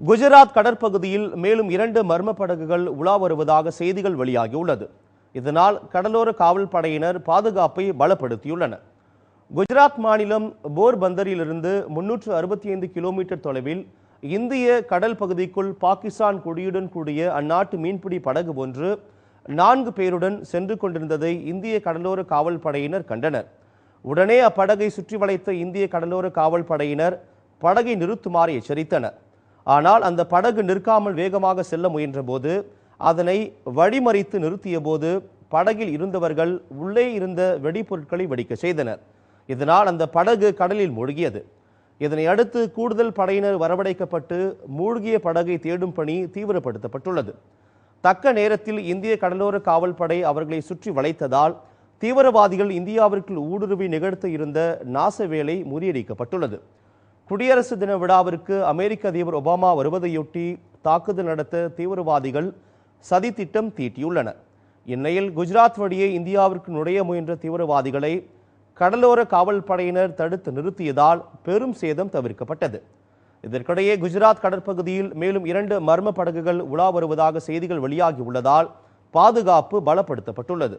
குஜராத் கடற்பகுதியில் மேலும் இரண்டு மர்ம படகுகள் உலா வருவதாக செய்திகள் வெளியாகியுள்ளது. இதனால் கடலோர காவல் படையினர் பாதுகாப்பை பலப்படுத்தியுள்ளனர். குஜராத் மாநிலம் போர்பந்தரிலிருந்து முன்னூற்று அறுபத்தி ஐந்து கிலோமீட்டர் தொலைவில் இந்திய கடல் பகுதிக்குள் பாகிஸ்தான் கொடியுடன் கூடிய அந்நாட்டு மீன்பிடி படகு ஒன்று நான்கு பேருடன் சென்று கொண்டிருந்ததை இந்திய கடலோர காவல் படையினர் கண்டனர். உடனே அப்படகை சுற்றி வளைத்த இந்திய கடலோர காவல் படையினர் படகை நிறுத்துமாறு எச்சரித்தனர். ஆனால் அந்த படகு நிற்காமல் வேகமாக செல்ல முயன்றபோது அதனை வழிமறித்து நிறுத்தியபோது படகில் இருந்தவர்கள் உள்ளே இருந்த வெடிபொருட்களை வெடிக்க செய்தனர். இதனால் அந்த படகு கடலில் மூழ்கியது. இதனை அடுத்து கூடுதல் படையினர் வரவழைக்கப்பட்டு மூழ்கிய படகை தேடும் பணி தீவிரப்படுத்தப்பட்டுள்ளது. தக்க நேரத்தில் இந்திய கடலோர காவல் படை அவர்களை சுற்றி வளைத்ததால் தீவிரவாதிகள் இந்தியாவிற்குள் ஊடுருவி நிகழ்த்த இருந்த நாச வேலை முறியடிக்கப்பட்டுள்ளது. குடியரசு தின விழாவிற்கு அமெரிக்க அதிபர் ஒபாமா வருவதையொட்டி தாக்குதல் நடத்த தீவிரவாதிகள் சதி திட்டம் தீட்டியுள்ளனர். இந்நிலையில் குஜராத் வழியே இந்தியாவிற்கு நுழைய முயன்ற தீவிரவாதிகளை கடலோர காவல் படையினர் தடுத்து நிறுத்தியதால் பெரும் சேதம் தவிர்க்கப்பட்டது. இதற்கிடையே குஜராத் கடற்பகுதியில் மேலும் இரண்டு மர்ம படகுகள் உலா வருவதாக செய்திகள் வெளியாகியுள்ளதால் பாதுகாப்பு பலப்படுத்தப்பட்டுள்ளது.